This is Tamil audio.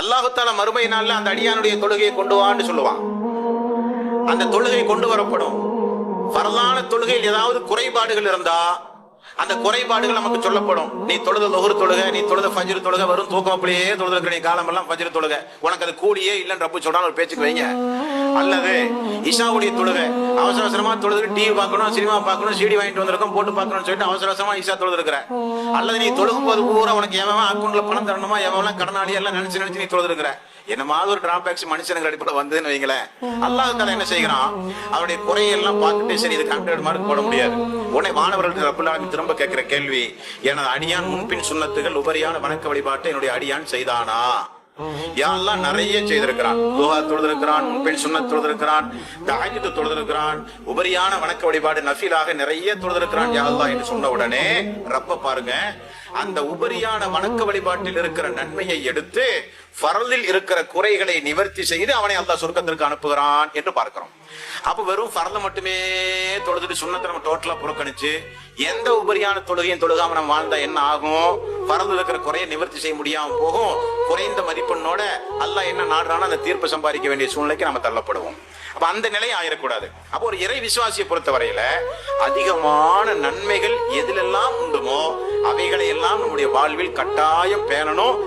அல்லாஹுத்தால மறுமை நாள்ல அந்த அடியானுடைய தொழுகையை கொண்டு வான்னு சொல்லுவான். அந்த தொழுகை கொண்டு வரப்படும். வரலான தொழுகையில் ஏதாவது குறைபாடுகள் இருந்தா அந்த குறைபாடுகள் நமக்கு சொல்லப்படும். நீ தொழுத லொஹர் தொழுக நீ தொழுத ஃபஜ்ரு தொழுக வரும் தூக்கம் அப்படியே தொழுதுக்கிற நீ காலமெல்லாம் ஃபஜ்ரு தொழுக. உனக்கு அது கூலியே இல்லைன்னு ரப்பு சொன்னால் ஒரு பேச்சுக்கு வைங்க. அல்லது இஷாவுடைய தொழுக. அவசர அவசரமா தொழுது டிவி பார்க்கணும் சினிமா பார்க்கணும் சீடி வாங்கிட்டு வந்திருக்கோம் போட்டு பார்க்கணும்னு சொல்லிட்டு அவசர அவசரமா இஷா தொழுது இருக்கிற அல்லது நீ தொழுகும் போது பூரா உனக்கு எவன் அக்கௌண்ட்ல பணம் தரணுமா எவன் கடனாளி எல்லாம் நினைச்சு நினைச்சு நீ தொழுது இருக்கிற என்னமாவது ஒரு டிராபேக்ஸ் மனுஷனுக்கு அடிப்படை வந்ததுன்னு வைங்களேன். அல்லாஹ் தஆலா என்ன செய்கிறான்? அவருடைய குறையெல்லாம் பார்த்துட்டு சரி இது ஹண்ட்ரட் மார்க் போட முடியாது. உடனே மாணவர்களுக்கு ரப்புல்லாமி திரும்ப கேட்கிற கேள்வி எனது அடியான் முன்பின் சுண்ணத்துகள் உபரியான வணக்க வழிபாட்டை என்னுடைய அடியான் செய்தானா? யாரெல்லாம் நிறைய செய்திருக்கிறான். துஹா தொழுதிருக்கிறான் முன்பின் சுண்ணத் தொழுதிருக்கிறான் தஹஜ்ஜுத் தொழுதிருக்கிறான் உபரியான வணக்க வழிபாடு நஃபீலாக நிறைய தொழுதிருக்கிறான். யாரெல்லாம் என்று சொன்ன உடனே ரப்ப பாருங்க அந்த உபரியான வணக்க வழிபாட்டில் இருக்கிற நன்மையை எடுத்து ஃபரலில் இருக்கிற குறைகளை நிவர்த்தி செய்து அவனை அல்லாஹ் சொர்க்கத்திற்கு அனுப்புகிறான் என்று பார்க்கிறோம். அப்ப வெறும் ஃபரல மட்டுமே தொழுதுட்டு சுண்ணத்தை நம்ம டோட்டலா புறக்கணிச்சு எந்த உபரியான தொழுகையும் தொழுகாம நம்ம வாழ்ந்தா என்ன ஆகும்? பறந்து இருக்கிற குறைய நிவர்த்தி செய்ய முடியாம போகும். குறைந்த மதிப்பெண்ணோட அல்ல என்ன நாடுறானோ அந்த தீர்ப்பு சம்பாதிக்க வேண்டிய சூழ்நிலைக்கு நம்ம தள்ளப்படுவோம். அப்ப அந்த நிலை ஆயிடக்கூடாது அப்போ ஒரு இறை விசுவாசியை பொறுத்தவரையில அதிகமான நன்மைகள் எதிலெல்லாம் உண்டுமோ அவைகளை எல்லாம் நம்முடைய வாழ்வில் கட்டாயம் பேணணும்.